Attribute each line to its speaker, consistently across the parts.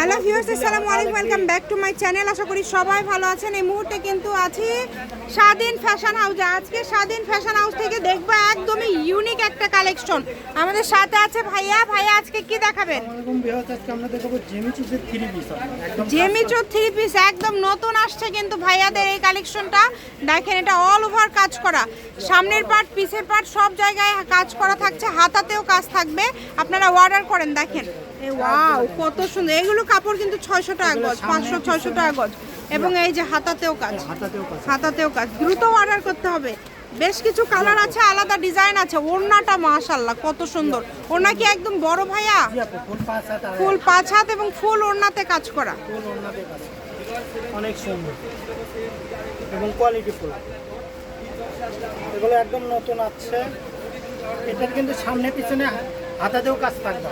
Speaker 1: Hello viewers আসসালামু আলাইকুম welcome back to my channel. আশা করি সবাই ভালো আছেন। এই মুহূর্তে কিন্তু আছি স্বাধীন ফ্যাশন হাউসে। আজকে স্বাধীন ফ্যাশন হাউস থেকে দেখব একদমই ইউনিক একটা কালেকশন আমাদের সাথে আছে ভাইয়া। ভাইয়া আজকে কি দেখাবেন?
Speaker 2: জেমিচুসের থ্রি পিস একদম
Speaker 1: জেমিচো থ্রি পিস একদম নতুন আসছে কিন্তু ভাইয়াদের এই কালেকশনটা দেখেন এটা অল ওভার কাজ করা। সামনের পার্ট পিছের পার্ট সব জায়গায় কাজ করা থাকছে। হাতাতেও কাজ থাকবে। আপনারা অর্ডার করেন দেখেন। ওয়াও কত সুন্দর। এগুলো কাপড় কিন্তু ছয়শো টাকা গজ পাঁচশো ছয়শো টাকা গজ। এবং এই যে হাতাতেও কাজ।
Speaker 2: হাতাতেও কাজ।
Speaker 1: হাতাতেও কাজ। দ্রুত অর্ডার করতে হবে। বেশ কিছু কালার আছে আলাদা ডিজাইন আছে। ওড়নাটা মাশাল্লাহ কত সুন্দর। ওড়না কি একদম বড় ভাইয়া?
Speaker 2: ফুল পাঁচ হাত
Speaker 1: এবং ফুল ওড়নাতে কাজ করা।
Speaker 2: অনেক সুন্দর। এবং কোয়ালিটি ফুল। এগুলো একদম নতুন আছে। এটার কিন্তু সামনে পিছনে হাতাতেও কাজ থাকবে।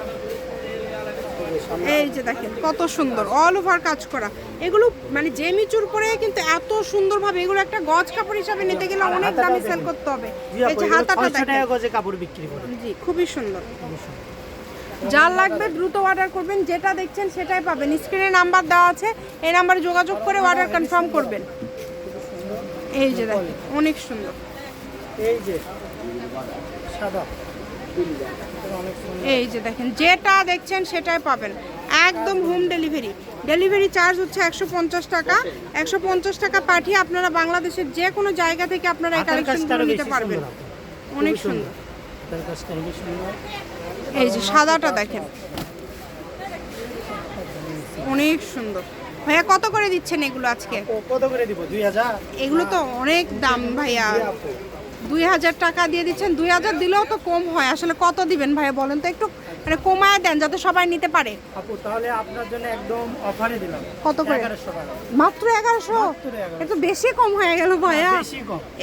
Speaker 1: এই যে দেখেন কত সুন্দর অল ওভার কাজ করা। এগুলো মানে জেমিচুর পরে কিন্তু এত সুন্দরভাবে এগুলো একটা গজ কাপড় হিসাবে নিতে গেলে অনেক দামে সেল করতে হবে। এই যে হাতাটা
Speaker 2: 600 টাকা
Speaker 1: দেখেন
Speaker 2: গজে কাপড় বিক্রি করে।
Speaker 1: জি খুবই সুন্দর। যার লাগবে দ্রুত অর্ডার করবেন যেটা দেখছেন সেটাই পাবেন। স্ক্রিনে নাম্বার দেওয়া আছে এই নাম্বারে যোগাযোগ করে অর্ডার কনফার্ম করবেন। এই যে দেখেন অনেক সুন্দর।
Speaker 2: এই যে সাদা। অনেক সুন্দর
Speaker 1: এই যে দেখেন যেটা দেখছেন সেটাই পাবেন। একদম হোম ডেলিভারি ডেলিভারি চার্জ হচ্ছে একশো পঞ্চাশ টাকা। একশো পঞ্চাশ টাকা পাঠিয়ে আপনারা বাংলাদেশের যে কোনো জায়গা থেকে আপনারা এই কালেকশনগুলো নিতে পারবেন। অনেক সুন্দর। এই যে সাদাটা দেখেন। অনেক সুন্দর। ভাইয়া কত করে দিচ্ছেন এগুলো আজকে?
Speaker 2: কত করে দিব? দুই হাজার?
Speaker 1: এগুলো তো অনেক দাম ভাইয়া। দুই হাজার টাকা দিয়ে দিচ্ছেন দুই হাজার দিলেও তো কম হয়। আসলে কত দিবেন ভাইয়া বলেন তো একটু? মানে কমায় দেন যাতে সবাই নিতে পারে।
Speaker 2: আপু তাহলে আপনার জন্য একদম অফারে দিলাম।
Speaker 1: কত করে?
Speaker 2: টাকা।
Speaker 1: মাত্র এগারোশো?
Speaker 2: 1100
Speaker 1: একটু বেশি কম হয়ে গেল ভাইয়া।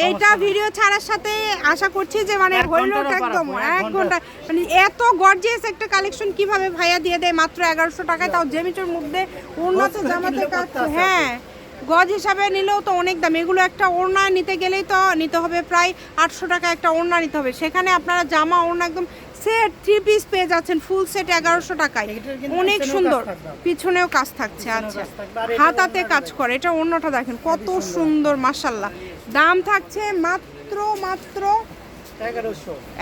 Speaker 1: এইটা ভিডিও ছাড়ার সাথে আশা করছি যে মানে
Speaker 2: এক
Speaker 1: একদম
Speaker 2: এক
Speaker 1: ঘণ্টা মানে এত গর্জিয়াস একটা কালেকশন কীভাবে ভাইয়া দিয়ে দেয় মাত্র এগারোশো টাকায়? তাও জেমিচোর মধ্যে উন্নত জামাতে কাজ হ্যাঁ। গজ হিসাবে নিলেও তো অনেক দাম। এগুলো একটা ওড়না নিতে গেলেই তো নিতে হবে প্রায় আটশো টাকা একটা ওড়না নিতে হবে। সেখানে আপনারা জামা ওড়না একদম সেট থ্রি পিস পেয়ে যাচ্ছেন ফুল সেট এগারোশো টাকায়। অনেক সুন্দর। পিছনেও কাজ থাকছে আচ্ছা। হাতাতে কাজ করে। এটা অন্যটা দেখেন কত সুন্দর। মাসাল্লাহ দাম থাকছে মাত্র মাত্র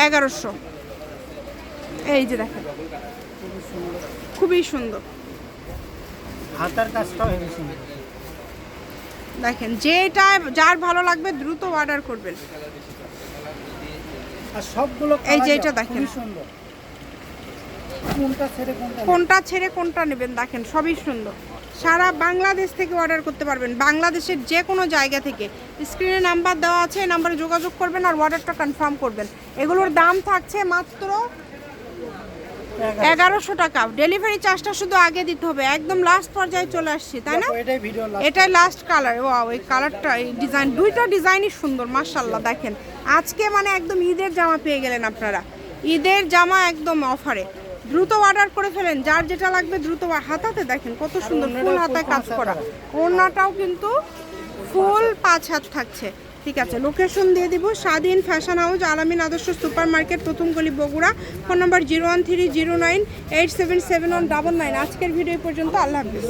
Speaker 2: এগারোশো।
Speaker 1: এই যে দেখেন খুবই সুন্দর।
Speaker 2: হাতার কাজটাও সুন্দর।
Speaker 1: দেখেন যেটা যার ভালো লাগবে দ্রুত অর্ডার করবেন।
Speaker 2: আর সবগুলো
Speaker 1: এই যে এটা দেখেন।
Speaker 2: সুন্দর। কোনটা ছেড়ে কোনটা নেবেন?
Speaker 1: দেখেন সবই সুন্দর। সারা বাংলাদেশ থেকে অর্ডার করতে পারবেন। বাংলাদেশের যে কোনো জায়গা থেকে। স্ক্রিনে নাম্বার দেওয়া আছে এই নাম্বারে যোগাযোগ করবেন আর অর্ডারটা কনফার্ম করবেন। এগুলোর দাম থাকছে মাত্র এগারোশো টাকা। ডেলিভারি চার্জটা শুধু আগে দিতে হবে। একদম লাস্ট পর্যায়ে চলে আসছি তাই না?
Speaker 2: এটাই
Speaker 1: লাস্ট কালার ও এই কালারটা এই ডিজাইন দুইটা ডিজাইনই সুন্দর মার্শাল্লাহ দেখেন। আজকে মানে একদম ঈদের জামা পেয়ে গেলেন আপনারা। ঈদের জামা একদম অফারে দ্রুত অর্ডার করে ফেলেন যার যেটা লাগবে দ্রুত হাতাতে দেখেন কত সুন্দর ফুল হাতায় কাজ করা। ওড়নাটাও কিন্তু ফুল পাঁচ হাত থাকছে। ঠিক আছে লোকেশন দিয়ে দিব, স্বাধীন ফ্যাশন হাউস আলামিন আদর্শ সুপার মার্কেট প্রথম গলি Bogura, phone number zero one three zero nine eight seven seven one double nine আজকের ভিডিও পর্যন্ত, আল্লাহ হাফিজ।